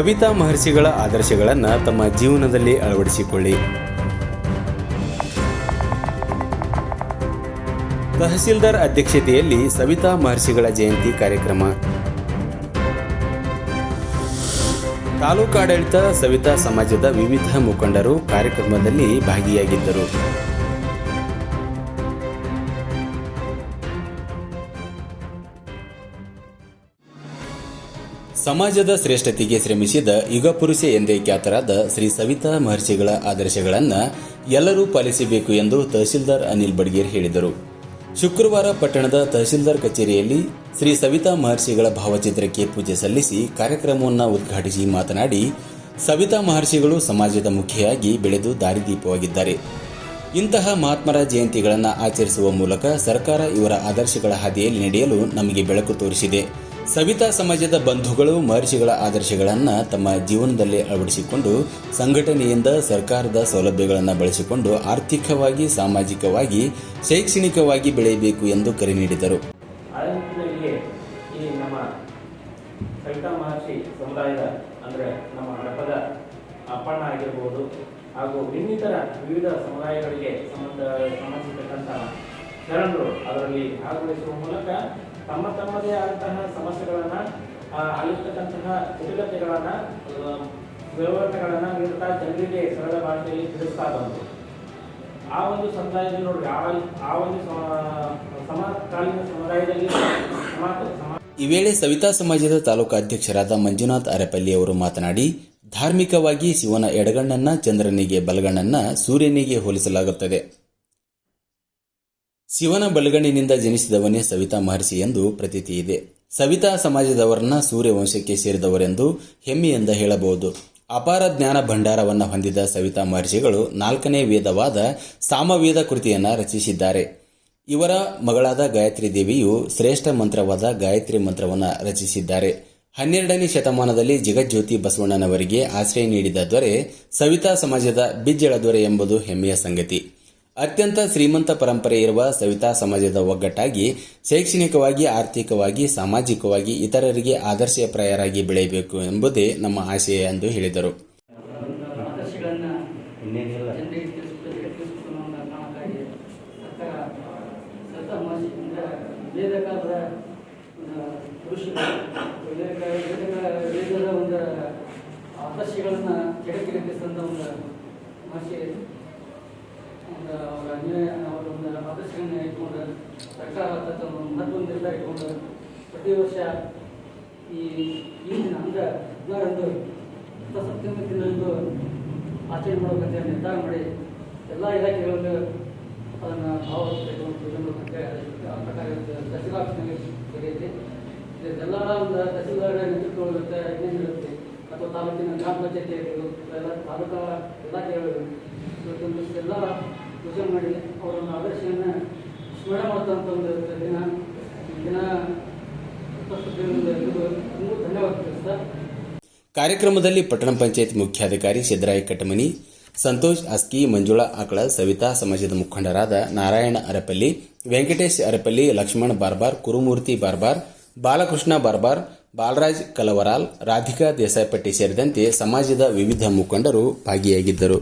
ಸವಿತಾ ಮಹರ್ಷಿಗಳ ಆದರ್ಶಗಳನ್ನು ತಮ್ಮ ಜೀವನದಲ್ಲಿ ಅಳವಡಿಸಿಕೊಳ್ಳಿ. ತಹಸೀಲ್ದಾರ್ ಅಧ್ಯಕ್ಷತೆಯಲ್ಲಿ ಸವಿತಾ ಮಹರ್ಷಿಗಳ ಜಯಂತಿ ಕಾರ್ಯಕ್ರಮ. ತಾಲೂಕಾಡಳಿತ ಸವಿತಾ ಸಮಾಜದ ವಿವಿಧ ಮುಖಂಡರು ಕಾರ್ಯಕ್ರಮದಲ್ಲಿ ಭಾಗಿಯಾಗಿದ್ದರು. ಸಮಾಜದ ಶ್ರೇಷ್ಠತೆಗೆ ಶ್ರಮಿಸಿದ ಯುಗಪುರುಷ ಎಂದೇ ಖ್ಯಾತರಾದ ಶ್ರೀ ಸವಿತಾ ಮಹರ್ಷಿಗಳ ಆದರ್ಶಗಳನ್ನು ಎಲ್ಲರೂ ಪಾಲಿಸಬೇಕು ಎಂದು ತಹಸೀಲ್ದಾರ್ ಅನಿಲ್ ಬಡ್ಗೇರ್ ಹೇಳಿದರು. ಶುಕ್ರವಾರ ಪಟ್ಟಣದ ತಹಸೀಲ್ದಾರ್ ಕಚೇರಿಯಲ್ಲಿ ಶ್ರೀ ಸವಿತಾ ಮಹರ್ಷಿಗಳ ಭಾವಚಿತ್ರಕ್ಕೆ ಪೂಜೆ ಸಲ್ಲಿಸಿ ಕಾರ್ಯಕ್ರಮವನ್ನು ಉದ್ಘಾಟಿಸಿ ಮಾತನಾಡಿ, ಸವಿತಾ ಮಹರ್ಷಿಗಳು ಸಮಾಜದ ಮುಖಿಯಾಗಿ ಬೆಳೆದು ದಾರಿದೀಪವಾಗಿದ್ದಾರೆ. ಇಂತಹ ಮಹಾತ್ಮರ ಜಯಂತಿಗಳನ್ನು ಆಚರಿಸುವ ಮೂಲಕ ಸರ್ಕಾರ ಇವರ ಆದರ್ಶಗಳ ಹಾದಿಯಲ್ಲಿ ನಡೆಯಲು ನಮಗೆ ಬೆಳಕು ತೋರಿಸಿದೆ. ಸವಿತಾ ಸಮಾಜದ ಬಂಧುಗಳು, ಮಹರ್ಷಿಗಳ ಆದರ್ಶಗಳನ್ನು ತಮ್ಮ ಜೀವನದಲ್ಲಿ ಅಳವಡಿಸಿಕೊಂಡು ಸಂಘಟನೆಯಿಂದ ಸರ್ಕಾರದ ಸೌಲಭ್ಯಗಳನ್ನು ಬಳಸಿಕೊಂಡು ಆರ್ಥಿಕವಾಗಿ, ಸಾಮಾಜಿಕವಾಗಿ, ಶೈಕ್ಷಣಿಕವಾಗಿ ಬೆಳೆಯಬೇಕು ಎಂದು ಕರೆ ನೀಡಿದರು. ಈ ನಮ್ಮ ಮಹರ್ಷಿ ಅಂದರೆ ನಮ್ಮ ಅಪ್ಪಣ್ಣ ಆಗಿರ್ಬೋದು ಹಾಗೂ ಇನ್ನಿತರ ವಿವಿಧ ಸಮುದಾಯಗಳಿಗೆ ಸಂಬಂಧ ಸಂಬಂಧಿಸಿರ್ತಕ್ಕಂತಹ ಶರಣರು ಅದರಲ್ಲಿ ಭಾಗವಹಿಸುವ ಮೂಲಕ ತಮ್ಮ ತಮ್ಮದೇ ಆದಂತಹ ಸಮಸ್ಯೆಗಳನ್ನು ಅಲ್ಲಿರ್ತಕ್ಕಂತಹ ಕುಟಿಲತೆಗಳನ್ನು ವಿವರಣೆಗಳನ್ನು ನೀಡುತ್ತಾ ಜನರಿಗೆ ಸರಳ ಭಾಷೆಯಲ್ಲಿ ತಿಳಿಸ್ತಾ ಬಂತು ಆ ಒಂದು ಸಮುದಾಯದಲ್ಲಿ ನೋಡ್ರಿ, ಆ ಒಂದು ಸಮಕಾಲೀನ ಸಮುದಾಯದಲ್ಲಿ ಸಮಾಜ ಈ ವೇಳೆ ಸವಿತಾ ಸಮಾಜದ ತಾಲೂಕು ಅಧ್ಯಕ್ಷರಾದ ಮಂಜುನಾಥ್ ಅರೆಪಲ್ಲಿ ಅವರು ಮಾತನಾಡಿ, ಧಾರ್ಮಿಕವಾಗಿ ಶಿವನ ಎಡಗಣ್ಣನ್ನ, ಚಂದ್ರನಿಗೆ ಬಲಗಣ್ಣನ್ನ ಸೂರ್ಯನಿಗೆ ಹೋಲಿಸಲಾಗುತ್ತದೆ. ಶಿವನ ಬಲಗಣ್ಣಿನಿಂದ ಜನಿಸಿದವನೇ ಸವಿತಾ ಮಹರ್ಷಿ ಎಂದು ಪ್ರತೀತಿ ಇದೆ. ಸವಿತಾ ಸಮಾಜದವರನ್ನ ಸೂರ್ಯವಂಶಕ್ಕೆ ಸೇರಿದವರೆಂದು ಹೆಮ್ಮೆಯಿಂದ ಹೇಳಬಹುದು. ಅಪಾರ ಜ್ಞಾನ ಭಂಡಾರವನ್ನು ಹೊಂದಿದ ಸವಿತಾ ಮಹರ್ಷಿಗಳು ನಾಲ್ಕನೇ ವೇದವಾದ ಸಾಮವೇದ ಕೃತಿಯನ್ನ ರಚಿಸಿದ್ದಾರೆ. ಇವರ ಮಗಳಾದ ಗಾಯತ್ರಿ ದೇವಿಯು ಶ್ರೇಷ್ಠ ಮಂತ್ರವಾದ ಗಾಯತ್ರಿ ಮಂತ್ರವನ್ನು ರಚಿಸಿದ್ದಾರೆ. ಹನ್ನೆರಡನೇ ಶತಮಾನದಲ್ಲಿ ಜಗಜ್ಯೋತಿ ಬಸವಣ್ಣನವರಿಗೆ ಆಶ್ರಯ ನೀಡಿದ ದೊರೆ ಸವಿತಾ ಸಮಾಜದ ಬಿಜ್ಜಳ ದೊರೆ ಎಂಬುದು ಹೆಮ್ಮೆಯ ಸಂಗತಿ. ಅತ್ಯಂತ ಶ್ರೀಮಂತ ಪರಂಪರೆ ಇರುವ ಸವಿತಾ ಸಮಾಜದ ಒಗ್ಗಟ್ಟಾಗಿ, ಶೈಕ್ಷಣಿಕವಾಗಿ, ಆರ್ಥಿಕವಾಗಿ, ಸಾಮಾಜಿಕವಾಗಿ ಇತರರಿಗೆ ಆದರ್ಶಪ್ರಾಯರಾಗಿ ಬೆಳೆಯಬೇಕು ಎಂಬುದೇ ನಮ್ಮ ಆಶಯ ಎಂದು ಹೇಳಿದರು. ಒಂದು ಕಾರಣಕ್ಕಾಗಿ ಸರ್ಕಾರ ಸತ್ತ ಮಹರ್ಷಿ ಅಂದರೆ ವೇದ ಕಾಲದ ಒಂದು ಅವರ ಅನ್ಯಾಯ, ಅವರ ಒಂದು ಆದರ್ಶಗಳನ್ನ ಇಟ್ಕೊಂಡು ಸರ್ಕಾರ ತನ್ನ ಒಂದು ಮಹತ್ವ ನಿರ್ಧಾರ ಇಟ್ಕೊಂಡು ಪ್ರತಿ ವರ್ಷ ಈ ಈ ದಿನ ಅಂದರೆ ಹದಿನಾರಂದು ಸಪ್ತಮಿ ದಿನದಂದು ಆಚರಣೆ ಮಾಡಬೇಕಂತ ನಿರ್ಧಾರ ಮಾಡಿ ಎಲ್ಲ ಇಲಾಖೆಗಳಲ್ಲೂ ಅದನ್ನು ಭಾವ ಆ ಪ್ರಕಾರ ತಹಸೀಲ್ ಆಫೀಸ್ನಲ್ಲಿ ನಡೆಯುತ್ತೆ. ಇದೆಲ್ಲ ಒಂದು ತಹಸೀಲ್ದಾರ ನೇತೃತ್ವ ಇರುತ್ತೆ? ಅಥವಾ ತಾಲೂಕಿನ ಗ್ರಾಮ ಪಂಚಾಯತಿ ಎಲ್ಲ ತಾಲೂಕಾ ಇಲಾಖೆಗಳು ಇವತ್ತೊಂದು ಎಲ್ಲ ಪೂಜೆ ಮಾಡಿ ಅವರನ್ನು ಆದರ್ಶವನ್ನು ಸ್ಮರಣೆ ಮಾಡ್ತಂತ ಒಂದು ದಿನ ದಿನ ಕಾರ್ಯಕ್ರಮದಲ್ಲಿ ಪಟ್ಟಣ ಪಂಚಾಯತ್ ಮುಖ್ಯಾಧಿಕಾರಿ ಸಿದ್ದರಾಯ ಕಟಮನಿ ಸಂತೋಷ್ ಅಸ್ಕಿ, ಮಂಜುಳಾ ಆಕಳ, ಸವಿತಾ ಸಮಾಜದ ಮುಖಂಡರಾದ ನಾರಾಯಣ ಅರಪಲ್ಲಿ, ವೆಂಕಟೇಶ್ ಅರಪಲ್ಲಿ, ಲಕ್ಷ್ಮಣ್ ಬಾರ್ಬಾರ್, ಕುರುಮೂರ್ತಿ ಬಾರ್ಬಾರ್, ಬಾಲಕೃಷ್ಣ ಬಾರ್ಬಾರ್, ಬಾಲರಾಜ್ ಕಲವರಾಲ್, ರಾಧಿಕಾ ದೇಸಾಯಿಪಟ್ಟಿ ಸೇರಿದಂತೆ ಸಮಾಜದ ವಿವಿಧ ಮುಖಂಡರು ಭಾಗಿಯಾಗಿದ್ದರು.